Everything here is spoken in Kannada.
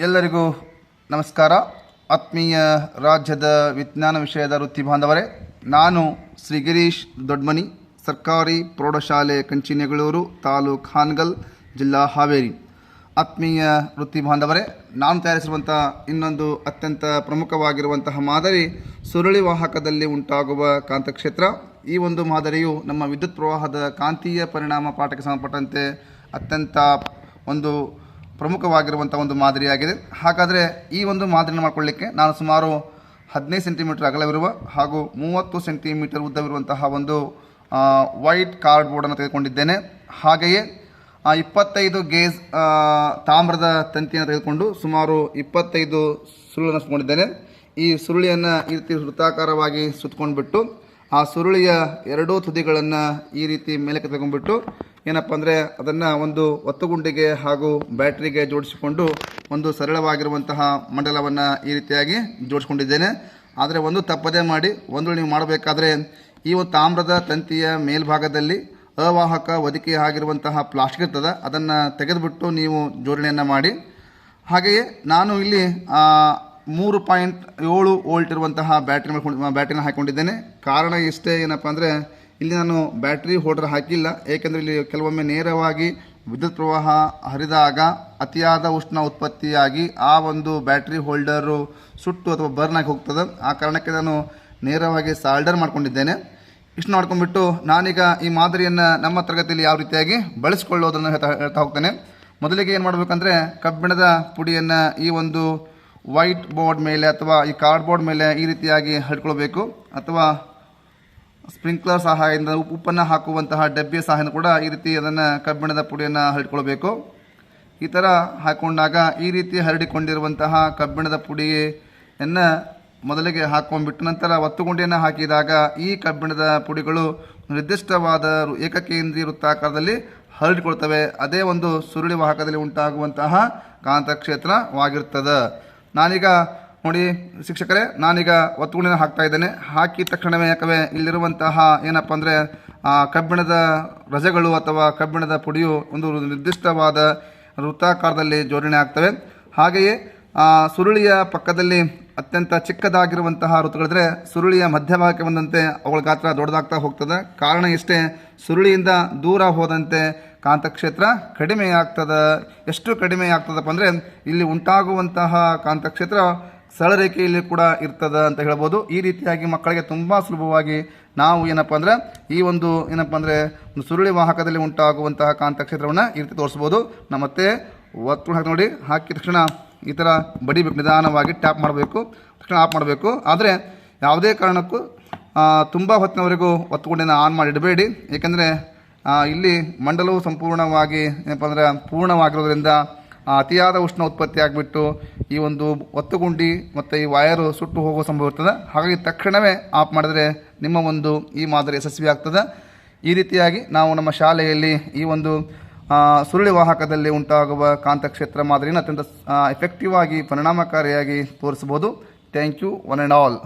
ಎಲ್ಲರಿಗೂ ನಮಸ್ಕಾರ. ಆತ್ಮೀಯ ರಾಜ್ಯದ ವಿಜ್ಞಾನ ವಿಷಯದ ವೃತ್ತಿ ಬಾಂಧವರೇ, ನಾನು ಶ್ರೀ ಗಿರೀಶ್ ದೊಡ್ಮನಿ, ಸರ್ಕಾರಿ ಪ್ರೌಢಶಾಲೆ ಕಂಚಿನೆಗಳೂರು, ತಾಲೂಕು ಹಾನಗಲ್, ಜಿಲ್ಲಾ ಹಾವೇರಿ. ಆತ್ಮೀಯ ವೃತ್ತಿ ಬಾಂಧವರೇ, ನಾನು ತಯಾರಿಸಿರುವಂಥ ಇನ್ನೊಂದು ಅತ್ಯಂತ ಪ್ರಮುಖವಾಗಿರುವಂತಹ ಮಾದರಿ ಸುರುಳಿ ವಾಹಕದಲ್ಲಿ ಉಂಟಾಗುವ ಕಾಂತಕ್ಷೇತ್ರ. ಈ ಒಂದು ಮಾದರಿಯು ನಮ್ಮ ವಿದ್ಯುತ್ ಪ್ರವಾಹದ ಕಾಂತೀಯ ಪರಿಣಾಮ ಪಾಠಕ್ಕೆ ಸಂಬಂಧಪಟ್ಟಂತೆ ಅತ್ಯಂತ ಒಂದು ಪ್ರಮುಖವಾಗಿರುವಂಥ ಒಂದು ಮಾದರಿಯಾಗಿದೆ. ಹಾಗಾದರೆ ಈ ಒಂದು ಮಾದರಿಯನ್ನು ಮಾಡಿಕೊಳ್ಳಿಕ್ಕೆ ನಾನು ಸುಮಾರು ಹದಿನೈದು ಸೆಂಟಿಮೀಟರ್ ಅಗಲವಿರುವ ಹಾಗೂ ಮೂವತ್ತು ಸೆಂಟಿಮೀಟರ್ ಉದ್ದವಿರುವಂತಹ ಒಂದು ವೈಟ್ ಕಾರ್ಡ್ ಬೋರ್ಡನ್ನು ತೆಗೆದುಕೊಂಡಿದ್ದೇನೆ. ಹಾಗೆಯೇ ಇಪ್ಪತ್ತೈದು ಗೇಜ್ ತಾಮ್ರದ ತಂತಿಯನ್ನು ತೆಗೆದುಕೊಂಡು ಸುಮಾರು ಇಪ್ಪತ್ತೈದು ಸುರುಳನ್ನು ಸುತ್ತಕೊಂಡಿದ್ದೇನೆ. ಈ ಸುರುಳಿಯನ್ನು ಈ ರೀತಿ ವೃತ್ತಾಕಾರವಾಗಿ ಸುತ್ತಕೊಂಡ್ಬಿಟ್ಟು, ಆ ಸುರುಳಿಯ ಎರಡೂ ತುದಿಗಳನ್ನು ಈ ರೀತಿ ಮೇಲಕ್ಕೆ ತಗೊಂಡ್ಬಿಟ್ಟು ಏನಪ್ಪ ಅಂದರೆ ಅದನ್ನು ಒಂದು ಒತ್ತುಗುಂಡಿಗೆ ಹಾಗೂ ಬ್ಯಾಟ್ರಿಗೆ ಜೋಡಿಸಿಕೊಂಡು ಒಂದು ಸರಳವಾಗಿರುವಂತಹ ಮಂಡಲವನ್ನು ಈ ರೀತಿಯಾಗಿ ಜೋಡಿಸ್ಕೊಂಡಿದ್ದೇನೆ. ಆದರೆ ಒಂದು ತಪ್ಪದೇ ಮಾಡಿ ಒಂದು ನೀವು ಮಾಡಬೇಕಾದ್ರೆ ಈ ಒಂದು ತಾಮ್ರದ ತಂತಿಯ ಮೇಲ್ಭಾಗದಲ್ಲಿ ಅವಾಹಕ ಒದಿಕೆ ಆಗಿರುವಂತಹ ಪ್ಲಾಸ್ಟಿಕ್ ಇರ್ತದೆ, ಅದನ್ನು ತೆಗೆದುಬಿಟ್ಟು ನೀವು ಜೋಡಣೆಯನ್ನು ಮಾಡಿ. ಹಾಗೆಯೇ ನಾನು ಇಲ್ಲಿ ಮೂರು ಪಾಯಿಂಟ್ ಏಳು ವೋಲ್ಟ್ ಇರುವಂತಹ ಬ್ಯಾಟ್ರಿ ಬ್ಯಾಟ್ರಿನ ಹಾಕ್ಕೊಂಡಿದ್ದೇನೆ ಕಾರಣ ಇಷ್ಟೇ ಏನಪ್ಪ ಅಂದರೆ ಇಲ್ಲಿ ನಾನು ಬ್ಯಾಟ್ರಿ ಹೋಲ್ಡರ್ ಹಾಕಿಲ್ಲ. ಏಕೆಂದರೆ ಇಲ್ಲಿ ಕೆಲವೊಮ್ಮೆ ನೇರವಾಗಿ ವಿದ್ಯುತ್ ಪ್ರವಾಹ ಹರಿದಾಗ ಅತಿಯಾದ ಉಷ್ಣ ಉತ್ಪತ್ತಿಯಾಗಿ ಆ ಒಂದು ಬ್ಯಾಟ್ರಿ ಹೋಲ್ಡರು ಸುಟ್ಟು ಅಥವಾ ಬರ್ನ್ ಆಗಿ ಹೋಗ್ತದೆ. ಆ ಕಾರಣಕ್ಕೆ ನಾನು ನೇರವಾಗಿ ಸಾಲ್ಡರ್ ಮಾಡ್ಕೊಂಡಿದ್ದೇನೆ. ಇಷ್ಟು ಮಾಡ್ಕೊಂಡ್ಬಿಟ್ಟು ನಾನೀಗ ಈ ಮಾದರಿಯನ್ನು ನಮ್ಮ ತರಗತಿಯಲ್ಲಿ ಯಾವ ರೀತಿಯಾಗಿ ಬಳಸಿಕೊಳ್ಳೋದನ್ನು ಹೇಳ್ತಾ ಹೇಳ್ತಾ ಹೋಗ್ತೇನೆ. ಮೊದಲಿಗೆ ಏನು ಮಾಡಬೇಕಂದ್ರೆ ಕಬ್ಬಿಣದ ಪುಡಿಯನ್ನು ಈ ಒಂದು ವೈಟ್ ಬೋರ್ಡ್ ಮೇಲೆ ಅಥವಾ ಈ ಕಾರ್ಡ್ ಬೋರ್ಡ್ ಮೇಲೆ ಈ ರೀತಿಯಾಗಿ ಹಡ್ಕೊಳ್ಬೇಕು ಅಥವಾ ಸ್ಪ್ರಿಂಕ್ಲರ್ ಸಹಾಯದಿಂದ ಉಪ್ಪು- ಉಪ್ಪನ್ನು ಹಾಕುವಂತಹ ಡಬ್ಬಿಯ ಸಹಾಯದಿಂದ ಕೂಡ ಈ ರೀತಿ ಅದನ್ನು ಕಬ್ಬಿಣದ ಪುಡಿಯನ್ನು ಹರಡಿಕೊಳ್ಬೇಕು ಈ ಥರ ಹಾಕೊಂಡಾಗ ಈ ರೀತಿ ಹರಡಿಕೊಂಡಿರುವಂತಹ ಕಬ್ಬಿಣದ ಪುಡಿಯನ್ನು ಮೊದಲಿಗೆ ಹಾಕೊಂಡ್ಬಿಟ್ಟು ನಂತರ ಒತ್ತುಗುಂಡಿಯನ್ನು ಹಾಕಿದಾಗ ಈ ಕಬ್ಬಿಣದ ಪುಡಿಗಳು ನಿರ್ದಿಷ್ಟವಾದ ಏಕಕೇಂದ್ರೀಯ ವೃತ್ತಾಕಾರದಲ್ಲಿ ಹರಡಿಕೊಳ್ತವೆ. ಅದೇ ಒಂದು ಸುರುಳಿ ವಾಹಕದಲ್ಲಿ ಉಂಟಾಗುವಂತಹ ಕಾಂತಕ್ಷೇತ್ರವಾಗಿರ್ತದೆ. ನಾನೀಗ ನೋಡಿ ಶಿಕ್ಷಕರೇ, ನಾನೀಗ ಒತ್ತುಗುಂಡಿನ ಹಾಕ್ತಾ ಇದ್ದೇನೆ. ಹಾಕಿದ ತಕ್ಷಣವೇ ಯಾಕವೇ ಇಲ್ಲಿರುವಂತಹ ಏನಪ್ಪ ಅಂದರೆ ಕಬ್ಬಿಣದ ರಜೆಗಳು ಅಥವಾ ಕಬ್ಬಿಣದ ಪುಡಿಯು ಒಂದು ನಿರ್ದಿಷ್ಟವಾದ ವೃತ್ತಾಕಾರದಲ್ಲಿ ಜೋಡಣೆ ಆಗ್ತವೆ. ಹಾಗೆಯೇ ಸುರುಳಿಯ ಪಕ್ಕದಲ್ಲಿ ಅತ್ಯಂತ ಚಿಕ್ಕದಾಗಿರುವಂತಹ ಋತುಗಳಿದ್ರೆ ಸುರುಳಿಯ ಮಧ್ಯಭಾಗಕ್ಕೆ ಬಂದಂತೆ ಅವುಗಳ ಗಾತ್ರ ದೊಡ್ಡದಾಗ್ತಾ ಹೋಗ್ತದೆ. ಕಾರಣ ಇಷ್ಟೇ, ಸುರುಳಿಯಿಂದ ದೂರ ಹೋದಂತೆ ಕಾಂತಕ್ಷೇತ್ರ ಕಡಿಮೆ ಆಗ್ತದೆ ಎಷ್ಟು ಕಡಿಮೆ ಆಗ್ತದಪ್ಪ ಅಂದರೆ, ಇಲ್ಲಿ ಉಂಟಾಗುವಂತಹ ಕಾಂತಕ್ಷೇತ್ರ ಸರಳರೇಖೆಯಲ್ಲಿ ಕೂಡ ಇರ್ತದೆ ಅಂತ ಹೇಳ್ಬೋದು. ಈ ರೀತಿಯಾಗಿ ಮಕ್ಕಳಿಗೆ ತುಂಬ ಸುಲಭವಾಗಿ ನಾವು ಏನಪ್ಪ ಅಂದರೆ ಈ ಒಂದು ಏನಪ್ಪ ಅಂದರೆ ಒಂದು ಸುರುಳಿ ವಾಹಕದಲ್ಲಿ ಉಂಟಾಗುವಂತಹ ಕಾಂತಕ್ಷೇತ್ರವನ್ನು ಈ ರೀತಿ ತೋರಿಸ್ಬೋದು. ನಾವು ಮತ್ತೆ ಒತ್ತು ನೋಡಿ. ಹಾಕಿದ ತಕ್ಷಣ ಈ ಥರ ಬಡಿಬೇಕು, ನಿಧಾನವಾಗಿ ಟ್ಯಾಪ್ ಮಾಡಬೇಕು. ತಕ್ಷಣ ಆಫ್ ಮಾಡಬೇಕು. ಆದರೆ ಯಾವುದೇ ಕಾರಣಕ್ಕೂ ತುಂಬ ಹೊತ್ತಿನವರೆಗೂ ಒತ್ತುಗೊಂಡಿನ ಆನ್ ಮಾಡಿ ಇಡಬೇಡಿ. ಏಕೆಂದರೆ ಇಲ್ಲಿ ಮಂಡಲವು ಸಂಪೂರ್ಣವಾಗಿ ಏನಪ್ಪ ಅಂದರೆ ಪೂರ್ಣವಾಗಿರೋದ್ರಿಂದ ಅತಿಯಾದ ಉಷ್ಣ ಉತ್ಪತ್ತಿ ಆಗಿಬಿಟ್ಟು ಈ ಒಂದು ಒತ್ತುಗುಂಡಿ ಮತ್ತು ಈ ವಾಯರು ಸುಟ್ಟು ಹೋಗೋ ಸಂಭವ ಇರ್ತದೆ. ಹಾಗಾಗಿ ತಕ್ಷಣವೇ ಆಫ್ ಮಾಡಿದ್ರೆ ನಿಮ್ಮ ಒಂದು ಈ ಮಾದರಿ ಯಶಸ್ವಿ ಆಗ್ತದೆ. ಈ ರೀತಿಯಾಗಿ ನಾವು ನಮ್ಮ ಶಾಲೆಯಲ್ಲಿ ಈ ಒಂದು ಸುರುಳಿ ವಾಹಕದಲ್ಲಿ ಉಂಟಾಗುವ ಕಾಂತಕ್ಷೇತ್ರ ಮಾದರಿಯನ್ನು ಅತ್ಯಂತ ಎಫೆಕ್ಟಿವ್ ಆಗಿ ಪರಿಣಾಮಕಾರಿಯಾಗಿ ತೋರಿಸ್ಬೋದು thank you one and all